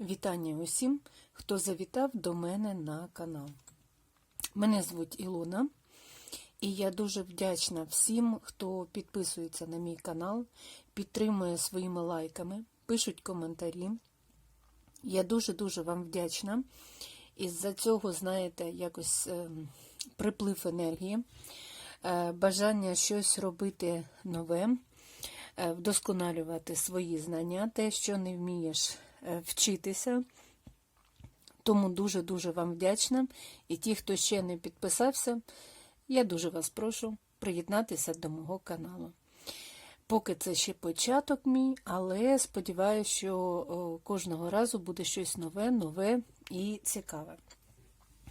Вітання усім, хто завітав до мене на канал. Мене звуть Ілона, і я дуже вдячна всім, хто підписується на мій канал, підтримує своїми лайками, пишуть коментарі. Я дуже-дуже вам вдячна. І з-за цього, знаєте, якось е, приплив енергії, е, бажання щось робити нове, е, вдосконалювати свої знання, те, що не вмієш вчитися. Тому дуже-дуже вам вдячна. І ті, хто ще не підписався, я дуже вас прошу приєднатися до мого каналу. Поки це ще початок мій, але сподіваюся, що кожного разу буде щось нове, нове і цікаве.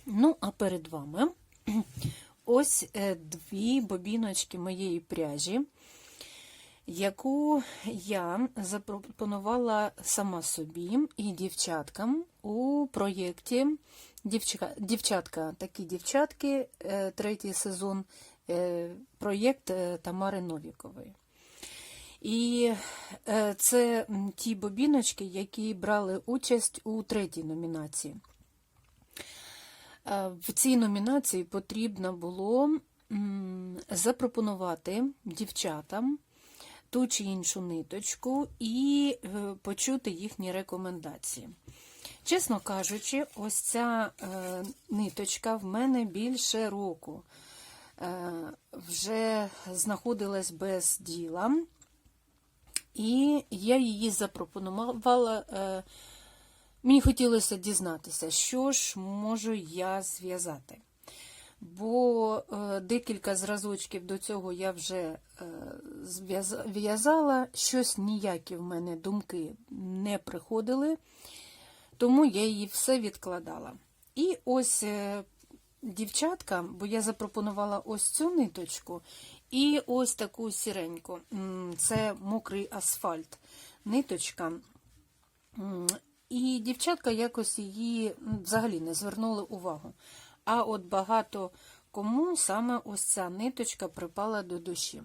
Ну, а перед вами ось е, дві бобіночки моєї пряжі, яку я запропонувала сама собі і дівчаткам у проєкті Дівчатка, дівчатка такі дівчатки, е, третій сезон, е, проєкт е, Тамари Новікової. І це ті бобіночки, які брали участь у третій номінації. В цій номінації потрібно було запропонувати дівчатам ту чи іншу ниточку і е, почути їхні рекомендації. Чесно кажучи, ось ця е, ниточка в мене більше року е, вже знаходилась без діла. І я її запропонувала. Мені хотілося дізнатися, що ж можу я зв'язати. Бо декілька зразочків до цього я вже в'язала, щось ніякі в мене думки не приходили, тому я її все відкладала. І ось е, дівчатка, бо я запропонувала ось цю ниточку і ось таку сіреньку. Це мокрий асфальт ниточка. І дівчатка якось її взагалі не звернули увагу. А от багато кому саме ось ця ниточка припала до душі.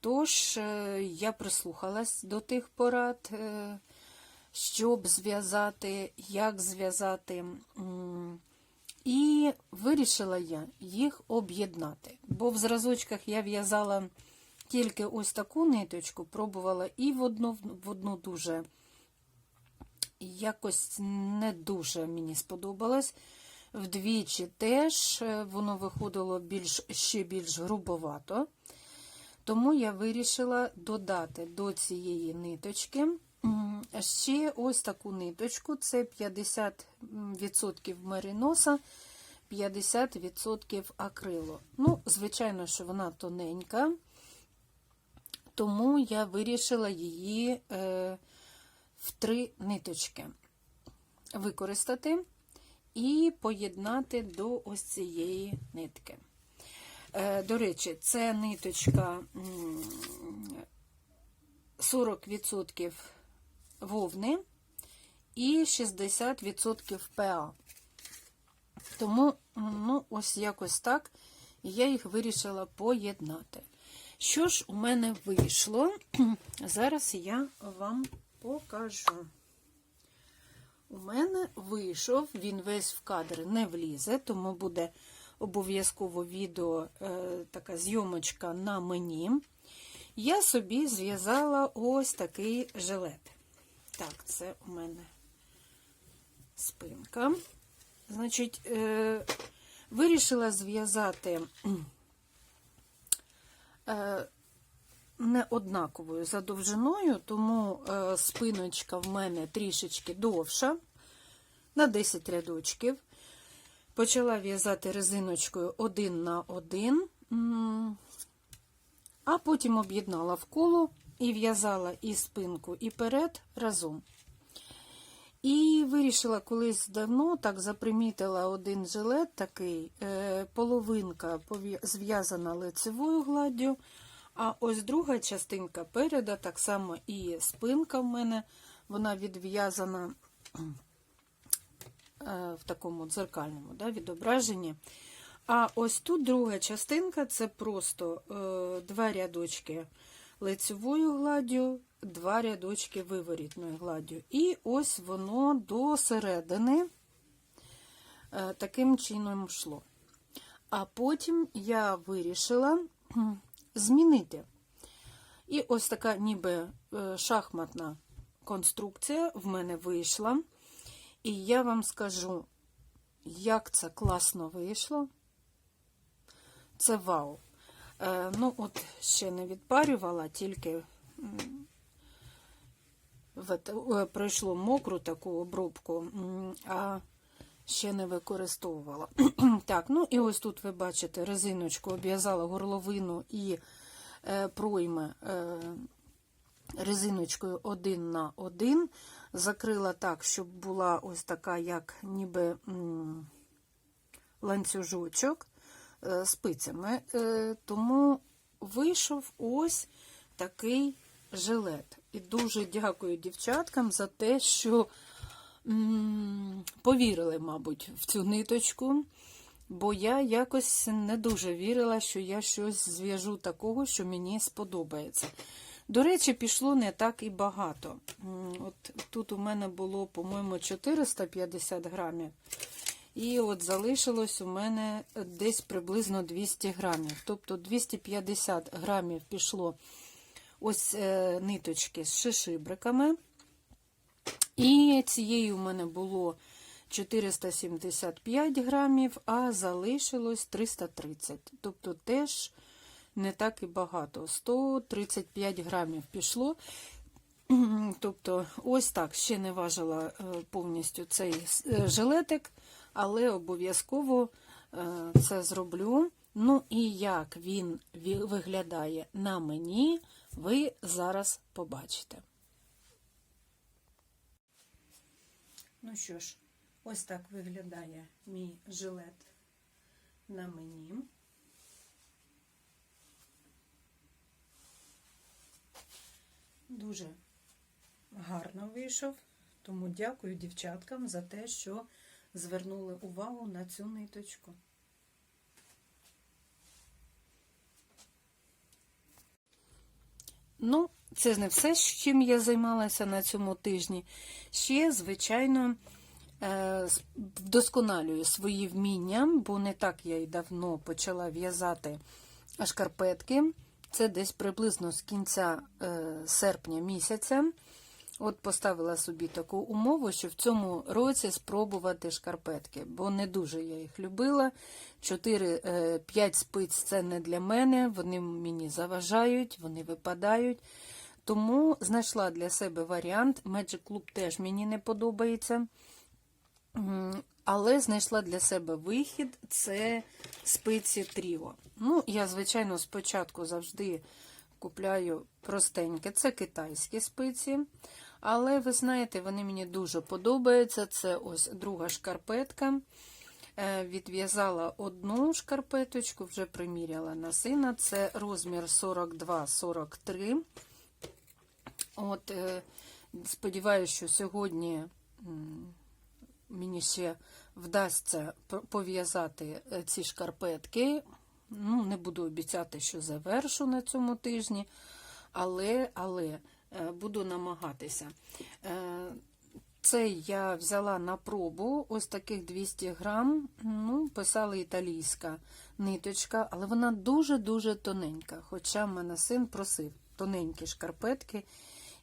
Тож е, я прислухалась до тих порад, е, щоб зв'язати, як зв'язати. І вирішила я їх об'єднати. Бо в зразочках я в'язала тільки ось таку ниточку, пробувала і в одну, в одну дуже якось не дуже мені сподобалось. Вдвічі теж е, воно виходило більш, ще більш грубовато. Тому я вирішила додати до цієї ниточки ще ось таку ниточку: це 50% мериноса, 50% акрилу. Ну, звичайно, що вона тоненька, тому я вирішила її е, в три ниточки використати і поєднати до ось цієї нитки. Е, До речі, це ниточка 40% вовни і 60% ПА. Тому, ну, ось якось так я їх вирішила поєднати. Що ж у мене вийшло? Зараз я вам покажу. У мене вийшов, він весь в кадр не влізе, тому буде обов'язково відео, е, така зйомочка на мені. Я собі зв'язала ось такий жилет. Так, це у мене спинка. Значить, е, вирішила зв'язати е, не однаковою за довжиною, тому е, спиночка в мене трішечки довша, на 10 рядочків. Почала в'язати резиночкою один на один, а потім об'єднала в коло і в'язала і спинку, і перед разом. І вирішила колись давно, так запримітила один жилет такий, е, половинка зв'язана лицевою гладдю, а ось друга частинка переда, так само і спинка в мене, вона відв'язана е, в такому дзеркальному да, відображенні. А ось тут друга частинка це просто е, два рядочки лицевою гладдю, два рядочки виворітною гладдю. І ось воно до середини е, таким чином йшло. А потім я вирішила змінити. І ось така ніби е, шахматна конструкція в мене вийшла. І я вам скажу, як це класно вийшло. Це вау. Е, ну, от ще не відпарювала, тільки е, пройшло мокру таку обробку, а ще не використовувала. так, ну і ось тут ви бачите резиночку, обв'язала горловину і е, пройми е, резиночкою один на один. Закрила так, щоб була ось така, як ніби ланцюжочок е, спицями. Е, тому вийшов ось такий жилет. І дуже дякую дівчаткам за те, що повірили, мабуть, в цю ниточку. Бо я якось не дуже вірила, що я щось зв'яжу такого, що мені сподобається. До речі, пішло не так і багато. От тут у мене було, по-моєму, 450 грамів. І от залишилось у мене десь приблизно 200 грамів. Тобто 250 грамів пішло ось е, ниточки з шишибриками. І цієї у мене було 475 грамів, а залишилось 330. Тобто теж не так і багато. 135 грамів пішло. Тобто, ось так, ще не важила е, повністю цей е, жилетик, але обов'язково е, це зроблю. Ну і як він виглядає на мені, ви зараз побачите. Ну що ж, ось так виглядає мій жилет на мені. Дуже гарно вийшов, тому дякую дівчаткам за те, що звернули увагу на цю ниточку. Ну, це не все, чим я займалася на цьому тижні. Ще, звичайно, е, вдосконалюю свої вміння, бо не так я й давно почала в'язати шкарпетки. Це десь приблизно з кінця е, серпня місяця. От поставила собі таку умову, що в цьому році спробувати шкарпетки, бо не дуже я їх любила. 4-5 спиць це не для мене, вони мені заважають, вони випадають. Тому знайшла для себе варіант. Magic Club теж мені не подобається. Але знайшла для себе вихід це спиці Тріо. Ну, я, звичайно, спочатку завжди купляю простеньке, це китайські спиці. Але ви знаєте, вони мені дуже подобаються. Це ось друга шкарпетка. Е, Відв'язала одну шкарпеточку, вже приміряла на сина. Це розмір 42-43. От, е, сподіваюся, що сьогодні мені ще вдасться пов'язати е, ці шкарпетки. Ну, не буду обіцяти, що завершу на цьому тижні, але, але е, буду намагатися. Це я взяла на пробу ось таких 200 грам. Ну, писала італійська ниточка, але вона дуже-дуже тоненька. Хоча в мене син просив тоненькі шкарпетки,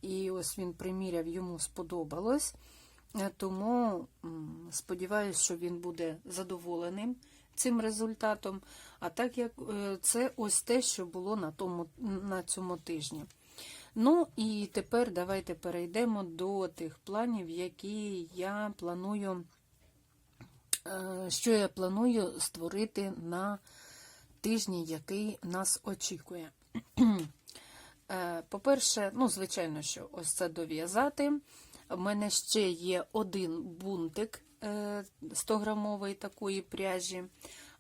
і ось він приміряв, йому сподобалось. Е, Тому сподіваюся, що він буде задоволеним цим результатом. А так як е, це ось те, що було на, тому, на цьому тижні. Ну і тепер давайте перейдемо до тих планів, які я планую, е, що я планую створити на тижні, який нас очікує. Е, По-перше, ну, звичайно, що ось це дов'язати. У мене ще є один бунтик 100-грамової такої пряжі,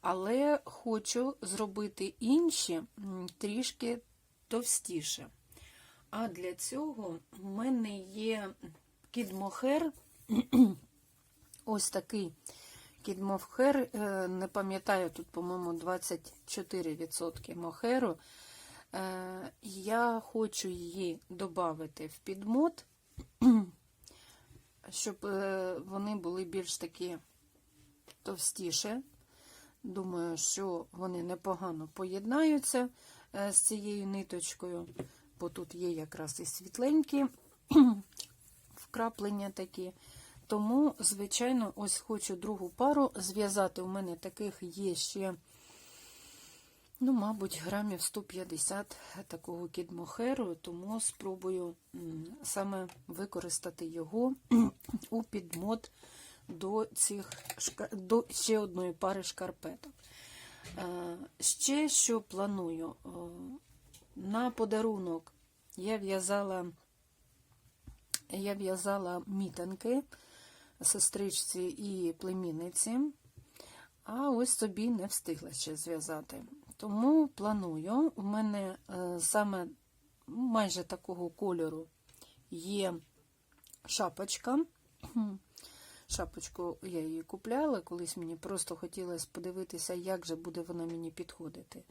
але хочу зробити інші трішки товстіше. А для цього в мене є кідмохер, ось такий кідмохер, е, не пам'ятаю, тут, по-моєму, 24% мохеру. Е, Я хочу її додати в підмот, щоб е, вони були більш такі товстіше. Думаю, що вони непогано поєднаються е, з цією ниточкою, бо тут є якраз і світленькі вкраплення такі. Тому, звичайно, ось хочу другу пару зв'язати. У мене таких є ще, ну, мабуть, грамів 150 такого кідмохеру, тому спробую саме використати його у підмот до цих до ще одної пари шкарпеток. Е, Ще що планую? На подарунок я в'язала я в'язала мітинки сестричці і племінниці, а ось собі не встигла ще зв'язати. Тому планую, у мене е, саме майже такого кольору є шапочка. Шапочку я її купляла, колись мені просто хотілося подивитися, як же буде вона мені підходити.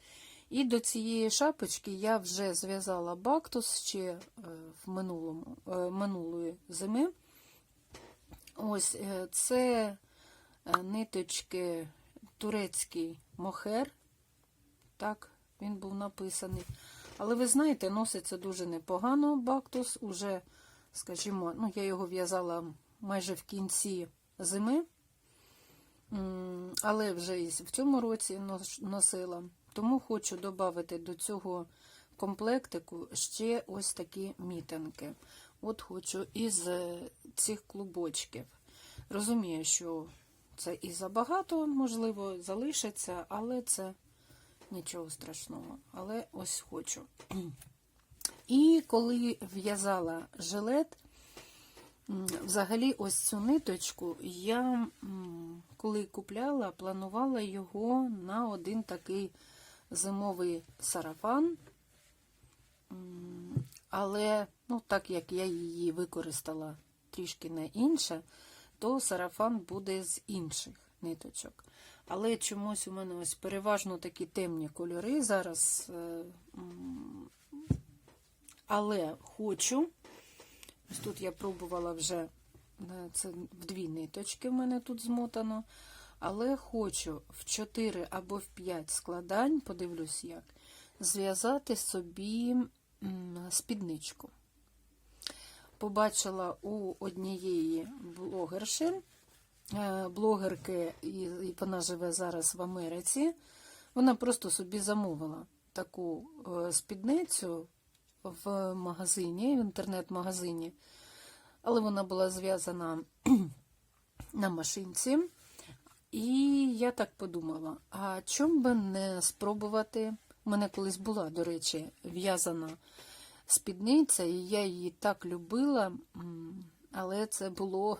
І до цієї шапочки я вже зв'язала бактус ще е, в минулому, е, минулої зими. Ось це ниточки турецький мохер. Так, він був написаний. Але ви знаєте, носиться дуже непогано бактус. Уже, скажімо, ну, я його в'язала майже в кінці зими, але вже і в цьому році носила. Тому хочу додати до цього комплектику ще ось такі мітинки. От хочу із е, цих клубочків. Розумію, що це і забагато, можливо, залишиться, але це нічого страшного. Але ось хочу. І коли в'язала жилет, взагалі ось цю ниточку я, коли купляла, планувала його на один такий зимовий сарафан. Але, ну, так як я її використала трішки на інше, то сарафан буде з інших ниточок. Але чомусь у мене ось переважно такі темні кольори зараз. е, Але хочу. Ось тут я пробувала вже, е, це в дві ниточки в мене тут змотано. Але хочу в 4 або в 5 складань, подивлюсь як, зв'язати собі спідничку. Побачила у однієї блогерші, е, блогерки, і і вона живе зараз в Америці. Вона просто собі замовила таку е, спідницю в магазині, в інтернет-магазині, але вона була зв'язана на машинці. І я так подумала: а чом би не спробувати? У мене колись була, до речі, в'язана спідниця, і я її так любила, але це було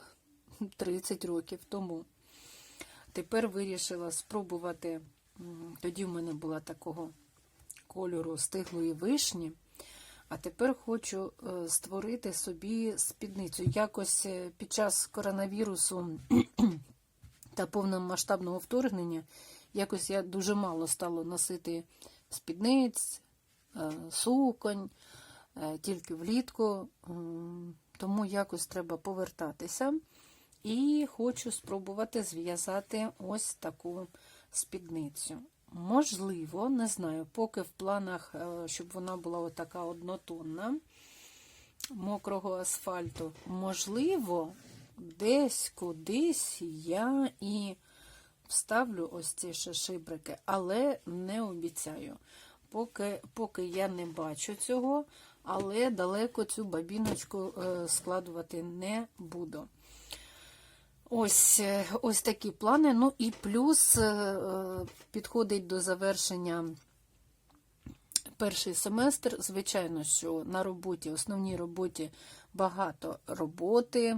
30 років тому. Тепер вирішила спробувати. Тоді в мене була такого кольору стиглої вишні. А тепер хочу е, створити собі спідницю. Якось е, під час коронавірусу та повномасштабного вторгнення якось я дуже мало стало носити спідниць, е, суконь, тільки влітку, тому якось треба повертатися. І хочу спробувати зв'язати ось таку спідницю. Можливо, не знаю, поки в планах, е, щоб вона була отака однотонна, мокрого асфальту. Можливо, десь кудись я і вставлю ось ці ще шибрики, але не обіцяю. Поки, поки я не бачу цього, але далеко цю бабіночку е, складувати не буду. Ось е, ось такі плани. Ну і плюс е, е, підходить до завершення перший семестр. Звичайно, що на роботі, основній роботі багато роботи.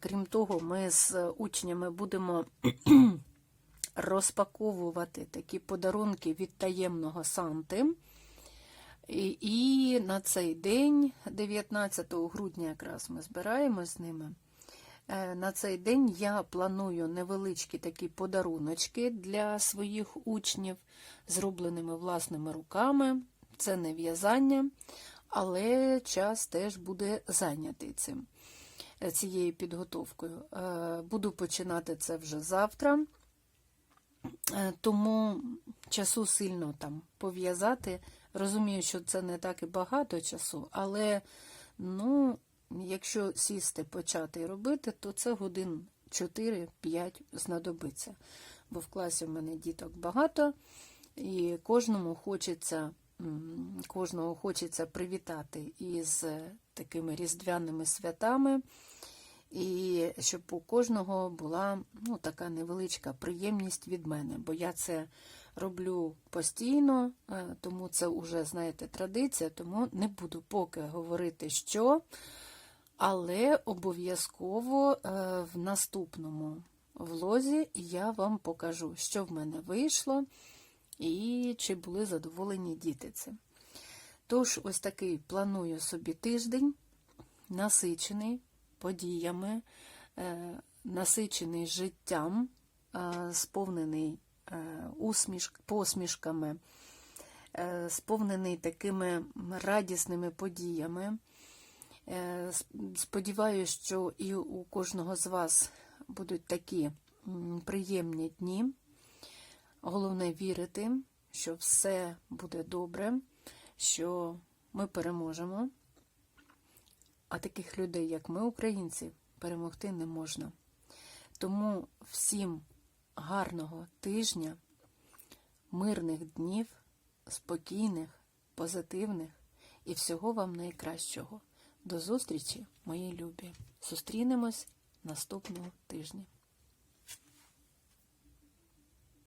Крім того, ми з учнями будемо розпаковувати такі подарунки від таємного Санти. І на цей день, 19 грудня, якраз ми збираємось з ними. Е, На цей день я планую невеличкі такі подаруночки для своїх учнів, зробленими власними руками. це не в'язання, але час теж буде зайнятий цим, е, цією підготовкою. Е, Буду починати це вже завтра, тому часу сильно там пов'язати. Розумію, що це не так і багато часу, але ну, якщо сісти почати робити, то це годин 4-5 знадобиться. Бо в класі в мене діток багато, і кожному хочеться, кожного хочеться привітати із такими різдвяними святами. І щоб у кожного була ну, така невеличка приємність від мене, бо я це роблю постійно, е, тому це вже, знаєте, традиція, тому не буду поки говорити, що, але обов'язково е, в наступному влозі я вам покажу, що в мене вийшло і чи були задоволені діти цим. Тож, ось такий планую собі тиждень, насичений подіями, е, насичений життям, е, сповнений посмішками, сповнений такими радісними подіями. Е, с- Сподіваюсь, що і у кожного з вас будуть такі приємні дні. Головне вірити, що все буде добре, що ми переможемо. А таких людей, як ми, українці, перемогти не можна. Тому всім гарного тижня, мирних днів, спокійних, позитивних і всього вам найкращого. До зустрічі, мої любі! Зустрінемось наступного тижня.